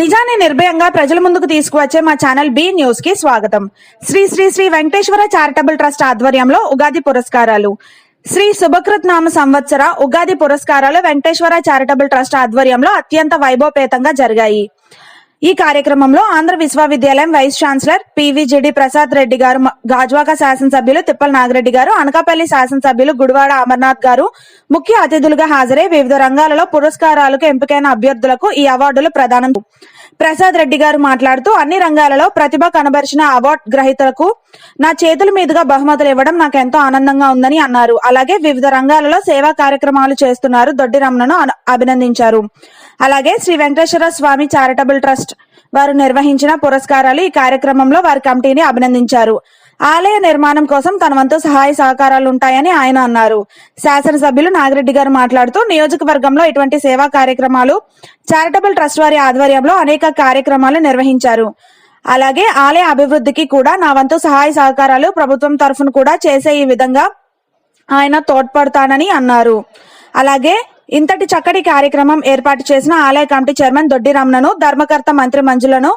నిజాన్ని నిర్భయంగా ప్రజల ముందుకు తీసుకువచ్చే మా ఛానల్ బి న్యూస్కి స్వాగతం. శ్రీ శ్రీ శ్రీ వెంకటేశ్వర చారిటబుల్ ట్రస్ట్ ఆధ్వర్యంలో ఉగాది పురస్కారాలు. శ్రీ శుభకృత్ నామ సంవత్సర ఉగాది పురస్కారాలు వెంకటేశ్వర చారిటబుల్ ట్రస్ట్ ఆధ్వర్యంలో అత్యంత వైభవపేతంగా జరిగాయి. ఈ కార్యక్రమంలో ఆంధ్ర విశ్వవిద్యాలయం vice chancellor PVGD Prasad Reddy garu Gajuwaka శాసనసభ్యులు తిప్పల నాగిరెడ్డి గారు అనకాపల్లి శాసనసభ్యులు గుడివాడ అమర్నాథ్ గారు ముఖ్య అతిథులుగా హాజరై వివిధ రంగాలలో పురస్కారాలకు ఎంపికైన అభ్యర్థులకు ఈ అవార్డులు ప్రదానం ప్రసాద్ రెడ్డి గారు మాట్లాడుతూ అన్ని రంగాలలో ప్రతిభ కనబరిచిన అవార్డు గ్రహీతలకు నా చేతుల మీదుగా బహుమతులు ఇవ్వడం నాకు ఎంతో ఆనందంగా ఉందని అన్నారు. అలాగే వివిధ రంగాలలో సేవా కార్యక్రమాలు చేస్తున్నారు. దొడ్డి రమణను అన- అభినందించారు. అలాగే శ్రీ వెంకటేశ్వర స్వామి చారిటబుల్ ట్రస్ట్ వారు నిర్వహించిన పురస్కారాలు ఈ కార్యక్రమంలో వారి కమిటీని అభినందించారు. ఆలయ నిర్మాణం కోసం తన వంతు సహాయ సహకారాలు ఉంటాయని ఆయన అన్నారు. శాసనసభ్యులు నాగిరెడ్డి గారు మాట్లాడుతూ నియోజకవర్గంలో ఇటువంటి సేవా కార్యక్రమాలు చారిటబుల్ ట్రస్ట్ వారి ఆధ్వర్యంలో అనేక కార్యక్రమాలు నిర్వహించారు. అలాగే ఆలయ అభివృద్ధికి కూడా నా వంతు సహాయ సహకారాలు ప్రభుత్వం తరఫున కూడా చేసే ఈ విధంగా ఆయన తోడ్పడతానని అన్నారు. అలాగే ఇంతటి చక్కటి కార్యక్రమం ఏర్పాటు చేసిన ఆలయ కమిటీ చైర్మన్ దొడ్డి రమణను ధర్మకర్త మంత్రి మంజులను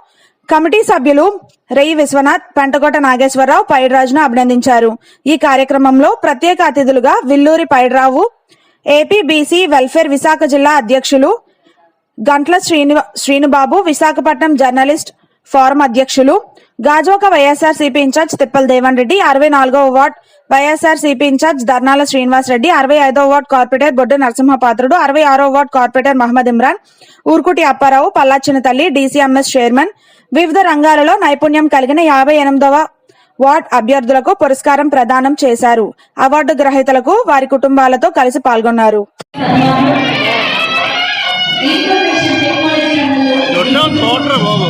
కమిటీ సభ్యులు రేయి విశ్వనాథ్ పెంటకోట నాగేశ్వరరావు పైడిరాజును అభినందించారు. ఈ కార్యక్రమంలో ప్రత్యేక అతిథులుగా Villuri Paidirao AP BC welfare Visakha జిల్లా అధ్యక్షులు గంట్ల శ్రీను శ్రీనుబాబు విశాఖపట్నం జర్నలిస్ట్ ఫోరం అధ్యక్షులు గాజోక YSR CP incharge Tippala Devan Reddy అరవై నాలుగవ ward YSR CP incharge Dharnala Srinivas Reddy అరవై ఐదవ వార్డ్ కార్పొరేటర్ బొడ్డు నరసింహపాత్రుడు అరవై ఆరో వార్డ్ కార్పొరేటర్ మహమ్మద్ ఇమ్రాన్ ఊర్కుటి అప్పారావు పల్లాచిన తల్లి డీసీఎంఎస్ చైర్మన్ వివిధ రంగాలలో నైపుణ్యం కలిగిన యాభై ఎనిమిదవ వార్డ్ అభ్యర్థులకు పురస్కారం ప్రదానం చేశారు. అవార్డు గ్రహీతలకు వారి కుటుంబాలతో కలిసి పాల్గొన్నారు. బాబు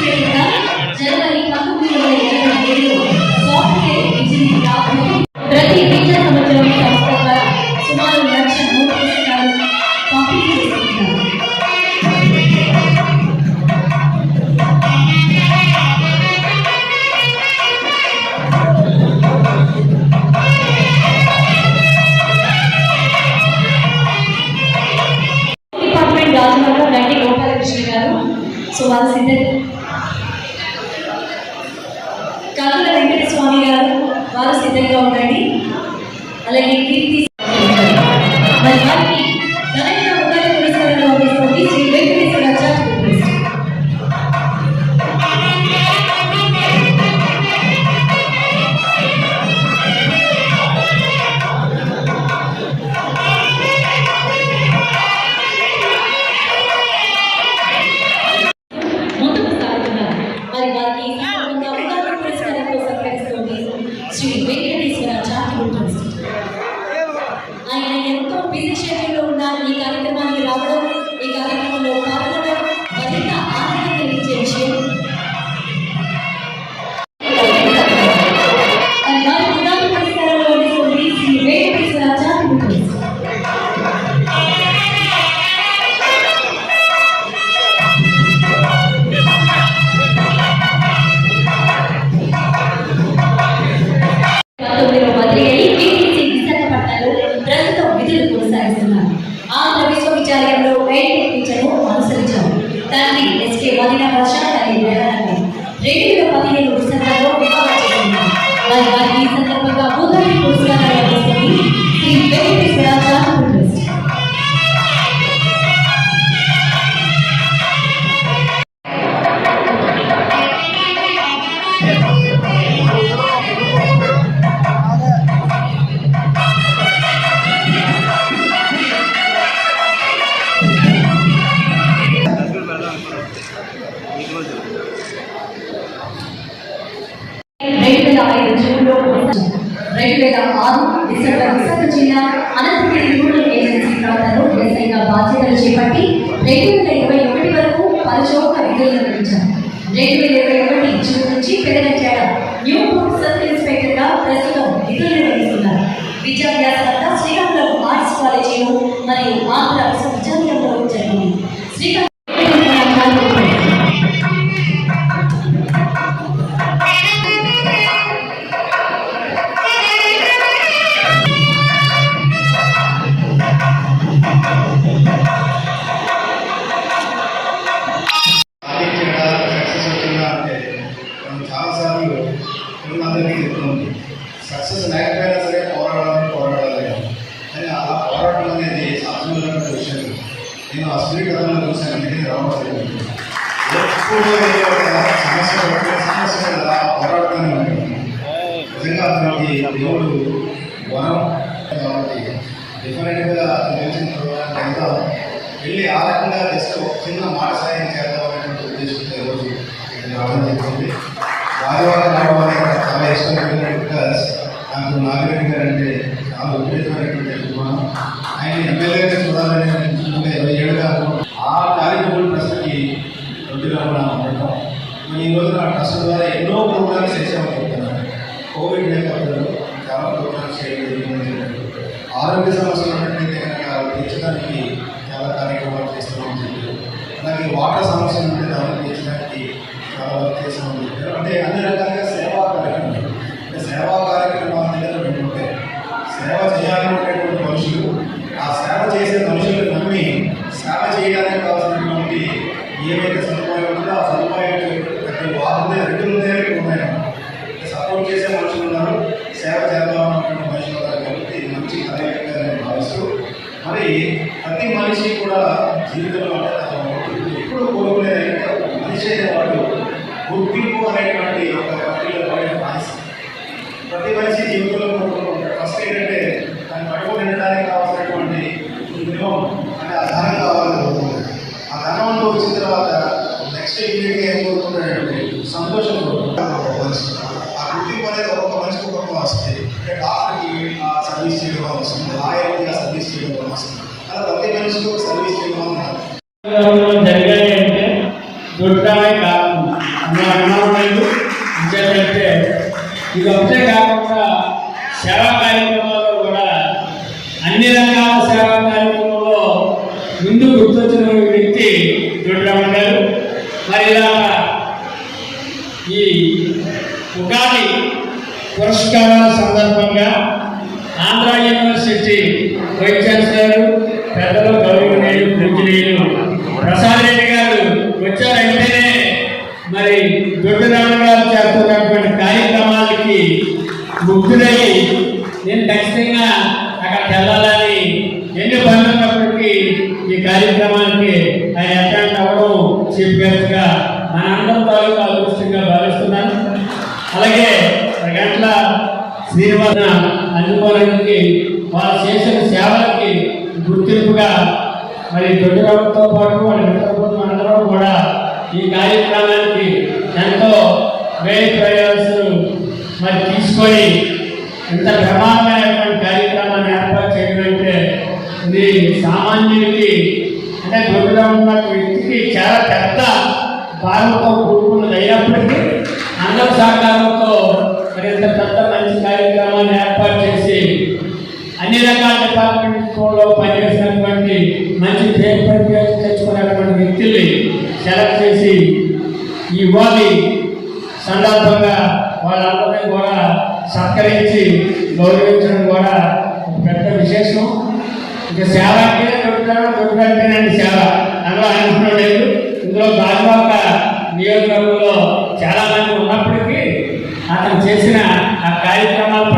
సో వారు సిద్ధ వెంకట స్వామి గారు వారు సిద్ధంగా ఉండండి. అలాగే కీర్తి మరి వారికి ఆరు డిసెంబర్ విశాఖ జిల్లా అనంతగిరి రూరల్ ఏజెన్సీ ప్రాంతంలో ఎస్ఐగా బాధ్యతలు చేపట్టి రెండు వేల ఇరవై ఒకటి వరకు పలు చోట్ల విధులు నిర్వహించారు. రెండు వేల ఇరవై ఒకటి జూన్ నుంచి న్యూ సబ్ ఇన్స్పెక్టర్గా ప్రస్తుతం విధులు నిర్వహిస్తున్నారు. విద్యాభ్యాసంతా శ్రీకాకుళం దేవుడు వరం కాబట్టి డిఫరెంట్గా తెలిసిన తర్వాత వెళ్ళి ఆ రకంగా జస్ట్ చిన్న మాట సాయం చేద్దాం అనేటువంటి ఉద్దేశంతో ఈరోజు ఇక్కడ రావడం జరిగింది వారివారం రావడం అనేది చాలా ఇష్టం బికాస్ నాకు నాగరెడ్డి గారు అంటే చాలా విపరీతమైనటువంటి అభిమానం ఆయన ఎమ్మెల్యేగా చూడాలని ఇరవై ఏడుగా ఆ కార్యక్రమం ప్రస్తుతం రొద్దుగా కూడా ఉండటం ఈ రోజు ఆ ట్రస్ట్ ద్వారా ఎన్నో ప్రోగ్రామ్స్ చేసామనుకుంటున్నాను కోవిడ్ నేపథ్యంలో చాలా ప్రోగ్రామ్స్ చేయడం జరిగింది ఆరోగ్య సమస్యలు ఉన్నట్టయితే కనుక తీర్చడానికి చాలా కార్యక్రమాలు చేస్తున్నాం చెప్పారు అలాగే వాటర్ సమస్యలు ఉంటే దాన్ని తీర్చడానికి చాలా వర్క్ చేస్తామని చెప్పారు అంటే అన్ని రకాలుగా సేవా కార్యక్రమాలు అంటే సేవా కార్యక్రమాల దగ్గర రెండు ఉంటాయి. సేవ చేయాలనుకునేటువంటి మనుషులు ఆ సేవ చేసే మనుషులు నమ్మి సేవ చేయడానికి కావాల్సినటువంటి ఏమైతే ప్రతి మనిషి కూడా జీవితంలో ఎప్పుడు కోరుకునేది మనిషి అనేవాడు గుర్తింపు అనేటువంటి ఒక ప్రక్రియలో ప్రతి మనిషి జీవితంలో కోరుకుంటాడు. ఫస్ట్ ఏంటంటే దాన్ని పట్టుకుని వెళ్ళడానికి జరిగాయంటే జరిగాయి దొడ్డమే కాకుండా అందులో అనుమానం లేదు ఇంకేంటంటే ఇది ఒకటే కాకుండా సేవా కార్యక్రమాల్లో కూడా అన్ని రకాల సేవా కార్యక్రమంలో ముందు గుర్తొచ్చిన వ్యక్తి దొడ్డమ్మ గారు మరి ఇలా ఈ ఉగాది పురస్కారాల సందర్భంగా ఆంధ్ర యూనివర్సిటీ వైస్ ఛాన్సలర్ పెద్దలు గౌరవనీయులు పూజనీయులు ప్రసాద్ రెడ్డి గారు వచ్చారంటేనే మరి చేస్తున్నటువంటి కార్యక్రమాలకి ముగ్గురై నేను ఖచ్చితంగా అక్కడికి వెళ్ళాలని ఎన్ని పనులు ఉన్నప్పటికీ ఈ కార్యక్రమానికి ఆయన అటెండ్ అవ్వడం చీఫ్ గెస్ట్గా మన అందరం తాలూకా అదృష్టంగా భావిస్తున్నాను. అలాగే గంటల శ్రీనివాస అందుకోవడానికి వాళ్ళు చేసిన సేవలకి గుర్తింపుగా మరి దొడ్డిరావుతో పాటు వాళ్ళ మిత్రపోతు అందరం కూడా ఈ కార్యక్రమానికి వ్యయ ప్రయాసాలు. మరి తీసుకొని ఇంత ప్రమాదమైనటువంటి కార్యక్రమాన్ని ఏర్పాటు చేయడం అంటే ఇది సామాన్యుడికి అంటే దొడ్డుగా ఉన్న వ్యక్తికి చాలా పెద్ద భారంతో కూడుకున్నది అయినప్పటికీ అందరి సహకారంతో మరి ఇంత పెద్ద మంచి కార్యక్రమాన్ని ఏర్పాటు చేసి అన్ని రకాల డిపార్ట్మెంట్లో పనిచేసినటువంటి మంచి పేరు పనిచేసి తెచ్చుకున్నటువంటి వ్యక్తుల్ని సెలెక్ట్ చేసి ఈ ఉగాది సందర్భంగా వాళ్ళందరినీ కూడా సత్కరించి గౌరవించడం కూడా పెద్ద విశేషం. ఇక సేవ అంటే దొరుకుతాడు దొరుకుతాడంటేనండి సేవ. అందులో అనుకున్నాం లేదు ఇందులో గాజువాక నియోజకవర్గంలో చాలా మంది ఉన్నప్పటికీ అతను చేసిన ఆ కార్యక్రమాలు